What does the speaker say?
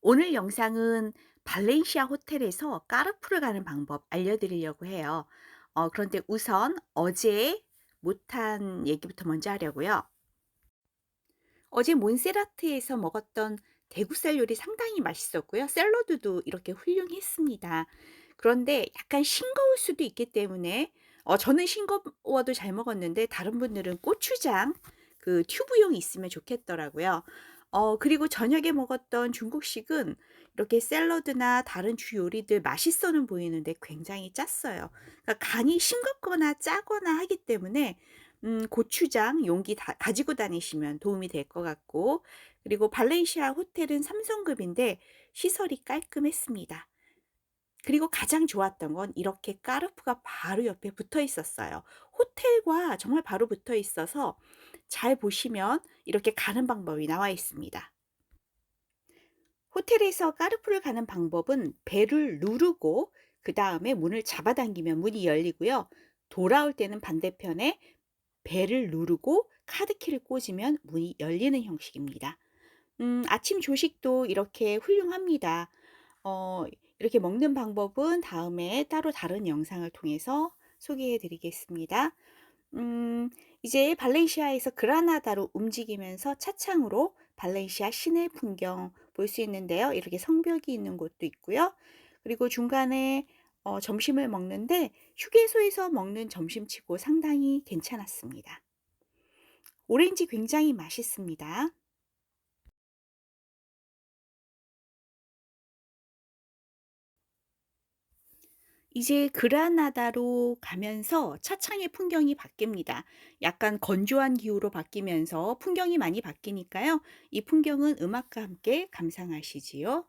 오늘 영상은 발렌시아 호텔에서 까르푸를 가는 방법 알려드리려고 해요. 어, 그런데 우선 어제 못한 얘기부터 먼저 하려고요. 어제 몬세라트에서 먹었던 대구살 요리 상당히 맛있었고요. 샐러드도 이렇게 훌륭했습니다. 그런데 약간 싱거울 수도 있기 때문에 어, 저는 싱거워도 잘 먹었는데 다른 분들은 고추장 그 튜브용이 있으면 좋겠더라고요. 어, 그리고 저녁에 먹었던 중국식은 이렇게 샐러드나 다른 주 요리들 맛있어는 보이는데 굉장히 짰어요. 그러니까 간이 싱겁거나 짜거나 하기 때문에 음, 고추장 용기 다 가지고 다니시면 도움이 될 것 같고 그리고 발렌시아 호텔은 3성급인데 시설이 깔끔했습니다. 그리고 가장 좋았던 건 이렇게 까르푸가 바로 옆에 붙어 있었어요. 호텔과 정말 바로 붙어 있어서 잘 보시면 이렇게 가는 방법이 나와 있습니다. 호텔에서 까르푸를 가는 방법은 배를 누르고 그 다음에 문을 잡아당기면 문이 열리고요. 돌아올 때는 반대편에 배를 누르고 카드키를 꽂으면 문이 열리는 형식입니다. 음, 아침 조식도 이렇게 훌륭합니다. 어, 이렇게 먹는 방법은 다음에 따로 다른 영상을 통해서 소개해 드리겠습니다. 음, 이제 발렌시아에서 그라나다로 움직이면서 차창으로 발렌시아 시내 풍경 볼 수 있는데요. 이렇게 성벽이 있는 곳도 있고요. 그리고 중간에 어, 점심을 먹는데 휴게소에서 먹는 점심치고 상당히 괜찮았습니다. 오렌지 굉장히 맛있습니다. 이제 그라나다로 가면서 차창의 풍경이 바뀝니다. 약간 건조한 기후로 바뀌면서 풍경이 많이 바뀌니까요. 이 풍경은 음악과 함께 감상하시지요.